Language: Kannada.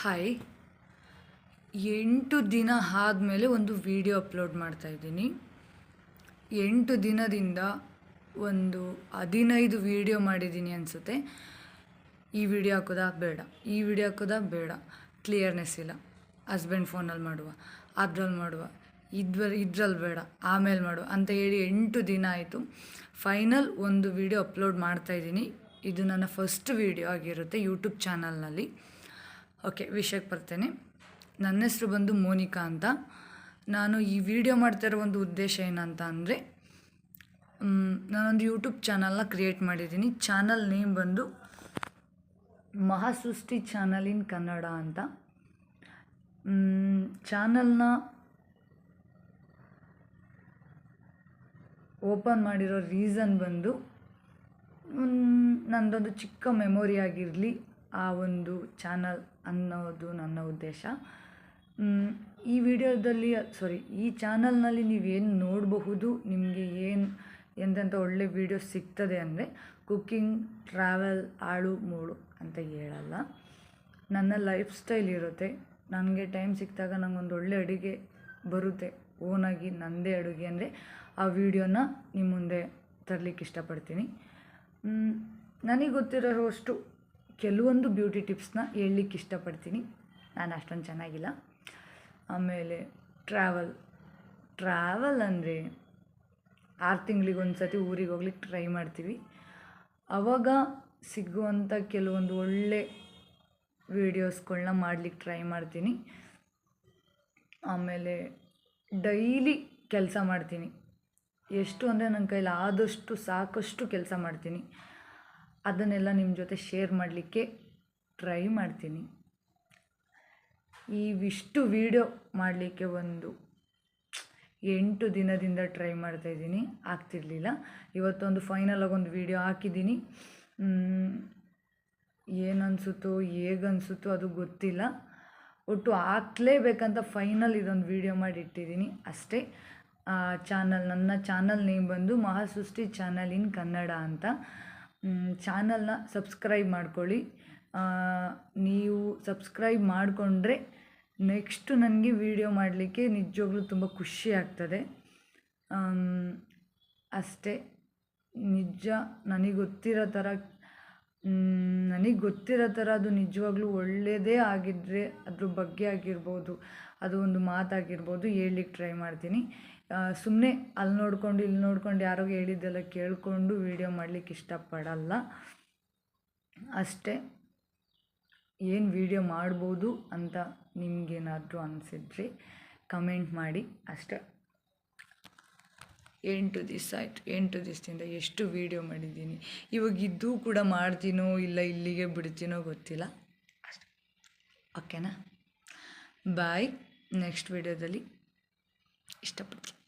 ಹಾಯ್ ಎಂಟು ದಿನ ಆದಮೇಲೆ ಒಂದು ವಿಡಿಯೋ ಅಪ್ಲೋಡ್ ಮಾಡ್ತಾಯಿದ್ದೀನಿ ಎಂಟು ದಿನದಿಂದ ಒಂದು ಹದಿನೈದು ವಿಡಿಯೋ ಮಾಡಿದ್ದೀನಿ ಅನಿಸುತ್ತೆ. ಈ ವಿಡಿಯೋ ಹಾಕೋದಾ ಬೇಡ. ಈ ವಿಡಿಯೋ ಹಾಕೋದಾ ಬೇಡ. ಕ್ಲಿಯರ್ನೆಸ್ ಇಲ್ಲ. ಹಸ್ಬೆಂಡ್ ಫೋನಲ್ಲಿ ಮಾಡುವ ಅದ್ರಲ್ಲಿ ಮಾಡುವ ಇದ್ರ ಇದ್ರಲ್ಲಿ ಬೇಡ, ಆಮೇಲೆ ಮಾಡುವ ಅಂತ ಹೇಳಿ ಎಂಟು ದಿನ ಆಯಿತು. ಫೈನಲ್ ಒಂದು ವಿಡಿಯೋ ಅಪ್ಲೋಡ್ ಮಾಡ್ತಾಯಿದ್ದೀನಿ ಇದು ನನ್ನ ಫಸ್ಟ್ ವಿಡಿಯೋ ಆಗಿರುತ್ತೆ ಯೂಟ್ಯೂಬ್ ಚಾನಲ್ನಲ್ಲಿ ಓಕೆ, ವಿಷಯಕ್ಕೆ ಬರ್ತೇನೆ. ನನ್ನ ಹೆಸರು ಬಂದು ಮೋನಿಕಾ ಅಂತ. ನಾನು ಈ ವಿಡಿಯೋ ಮಾಡ್ತಾ ಇರೋ ಒಂದು ಉದ್ದೇಶ ಏನಂತ ಅಂದರೆ ನಾನೊಂದು ಯೂಟ್ಯೂಬ್ ಚಾನಲ್ನ ಕ್ರಿಯೇಟ್ ಮಾಡಿದ್ದೀನಿ. ಚಾನಲ್ ನೇಮ್ ಬಂದು ಮಹಾಸೃಷ್ಟಿ ಚಾನಲ್ ಇನ್ ಕನ್ನಡ ಅಂತ. ಚಾನಲ್ನ ಓಪನ್ ಮಾಡಿರೋ ರೀಸನ್ ಬಂದು ನನ್ನದೊಂದು ನಂದೊಂದು ಚಿಕ್ಕ ಮೆಮೊರಿ ಆಗಿರಲಿ. ಆ ಒಂದು ಚಾನಲ್ ಅನ್ನೋದು ನನ್ನ ಉದ್ದೇಶ. ಈ ವಿಡಿಯೋದಲ್ಲಿ ಸಾರಿ ಈ ಚಾನಲ್ನಲ್ಲಿ ನೀವೇನು ನೋಡಬಹುದು, ನಿಮಗೆ ಏನು ಎಂತೆಂಥ ಒಳ್ಳೆ ವಿಡಿಯೋ ಸಿಗ್ತದೆ ಅಂದರೆ ಕುಕ್ಕಿಂಗ್ ಟ್ರಾವೆಲ್, ಆಳು, ಮೂಳು ಅಂತ ಹೇಳಲ್ಲ. ನನ್ನ ಲೈಫ್ ಸ್ಟೈಲ್ ಇರುತ್ತೆ. ನನಗೆ ಟೈಮ್ ಸಿಕ್ಕಿದಾಗ ನಂಗೊಂದು ಒಳ್ಳೆ ಅಡುಗೆ ಬರುತ್ತೆ. ಓನಾಗಿ ನನ್ನದೇ ಅಡುಗೆ ಅಂದರೆ ಆ ವಿಡಿಯೋನ ನಿಮ್ಮ ಮುಂದೆ ತರಲಿಕ್ಕೆ ಇಷ್ಟಪಡ್ತೀನಿ. ನನಗೆ ಗೊತ್ತಿರೋಷ್ಟು ಕೆಲವೊಂದು ಬ್ಯೂಟಿ ಟಿಪ್ಸ್ನ ಹೇಳಲಿಕ್ಕೆ ಇಷ್ಟಪಡ್ತೀನಿ. ನಾನು ಅಷ್ಟೊಂದು ಚೆನ್ನಾಗಿಲ್ಲ. ಆಮೇಲೆ ಟ್ರಾವೆಲ್. ಟ್ರಾವೆಲ್ ಅಂದರೆ ಆರು ತಿಂಗಳಿಗೆ ಒಂದು ಸತಿ ಊರಿಗೆ ಹೋಗ್ಲಿಕ್ಕೆ ಟ್ರೈ ಮಾಡ್ತೀವಿ. ಆವಾಗ ಸಿಗುವಂಥ ಕೆಲವೊಂದು ಒಳ್ಳೆ ವೀಡಿಯೋಸ್ಗಳನ್ನ ಮಾಡಲಿಕ್ಕೆ ಟ್ರೈ ಮಾಡ್ತೀನಿ. ಆಮೇಲೆ ಡೈಲಿ ಕೆಲಸ ಮಾಡ್ತೀನಿ. ಎಷ್ಟು ಅಂದರೆ ನನ್ನ ಕೈಲಿ ಆದಷ್ಟು ಸಾಕಷ್ಟು ಕೆಲಸ ಮಾಡ್ತೀನಿ. ಅದನ್ನೆಲ್ಲ ನಿಮ್ಮ ಜೊತೆ ಶೇರ್ ಮಾಡಲಿಕ್ಕೆ ಟ್ರೈ ಮಾಡ್ತೀನಿ. ಇವಿಷ್ಟು ವಿಡಿಯೋ ಮಾಡಲಿಕ್ಕೆ ಒಂದು ಎಂಟು ದಿನದಿಂದ ಟ್ರೈ ಮಾಡ್ತಾಯಿದ್ದೀನಿ ಆಗ್ತಿರ್ಲಿಲ್ಲ. ಇವತ್ತೊಂದು ಫೈನಲಾಗಿ ಒಂದು ವಿಡಿಯೋ ಹಾಕಿದ್ದೀನಿ. ಏನನ್ಸುತ್ತೋ, ಹೇಗನ್ಸುತ್ತೋ ಅದು ಗೊತ್ತಿಲ್ಲ. ಒಟ್ಟು ಹಾಕ್ಲೇಬೇಕಂತ ಫೈನಲ್ ಇದೊಂದು ವಿಡಿಯೋ ಮಾಡಿ ಇಟ್ಟಿದ್ದೀನಿ ಅಷ್ಟೇ ಚಾನಲ್ ನನ್ನ ಚಾನಲ್ ನೇಮ್ ಬಂದು ಮಹಾಸೃಷ್ಟಿ ಚಾನಲ್ ಇನ್ ಕನ್ನಡ ಅಂತ. ಚಾನಲ್ನ ಸಬ್ಸ್ಕ್ರೈಬ್ ಮಾಡ್ಕೊಳ್ಳಿ. ನೀವು ಸಬ್ಸ್ಕ್ರೈಬ್ ಮಾಡಿಕೊಂಡ್ರೆ ನೆಕ್ಸ್ಟು ನನಗೆ ವಿಡಿಯೋ ಮಾಡಲಿಕ್ಕೆ ನಿಜವಾಗ್ಲೂ ತುಂಬ ಖುಷಿ ಆಗ್ತದೆ. ಅಷ್ಟೇ. ನಿಜ, ನನಗೆ ಗೊತ್ತಿರೋ ಥರ ನನಗೆ ಗೊತ್ತಿರೋ ಥರ ಅದು ನಿಜವಾಗ್ಲೂ ಒಳ್ಳೆಯದೇ ಆಗಿದ್ದರೆ ಅದ್ರ ಬಗ್ಗೆ ಆಗಿರ್ಬೋದು, ಅದು ಒಂದು ಮಾತಾಗಿರ್ಬೋದು ಹೇಳಲಿಕ್ಕೆ ಟ್ರೈ ಮಾಡ್ತೀನಿ. ಸುಮ್ಮನೆ ಅಲ್ಲಿ ನೋಡ್ಕೊಂಡು ಇಲ್ಲಿ ನೋಡ್ಕೊಂಡು ಯಾರೋ ಹೇಳಿದ್ದೆಲ್ಲ ಕೇಳಿಕೊಂಡು ವಿಡಿಯೋ ಮಾಡಲಿಕ್ಕೆ ಇಷ್ಟಪಡಲ್ಲ. ಅಷ್ಟೇ, ಏನು ವಿಡಿಯೋ ಮಾಡ್ಬೋದು ಅಂತ ನಿಮಗೇನಾದರೂ ಅನಿಸಿದ್ರೆ ಕಮೆಂಟ್ ಮಾಡಿ. ಅಷ್ಟೇ. ಎಂಟು ದಿವಸ ಆಯಿತು. ಎಂಟು ದಿವಸದಿಂದ ಎಷ್ಟು ವೀಡಿಯೋ ಮಾಡಿದ್ದೀನಿ. ಇವಾಗ ಇದು ಕೂಡ ಮಾಡ್ತೀನೋ ಇಲ್ಲ ಇಲ್ಲಿಗೆ ಬಿಡ್ತೀನೋ ಗೊತ್ತಿಲ್ಲ. ಅಷ್ಟೆ. ಓಕೆನಾ ಬಾಯ್ ನೆಕ್ಸ್ಟ್ ವೀಡಿಯೋದಲ್ಲಿ ಇಷ್ಟಪಡ್ತೀನಿ.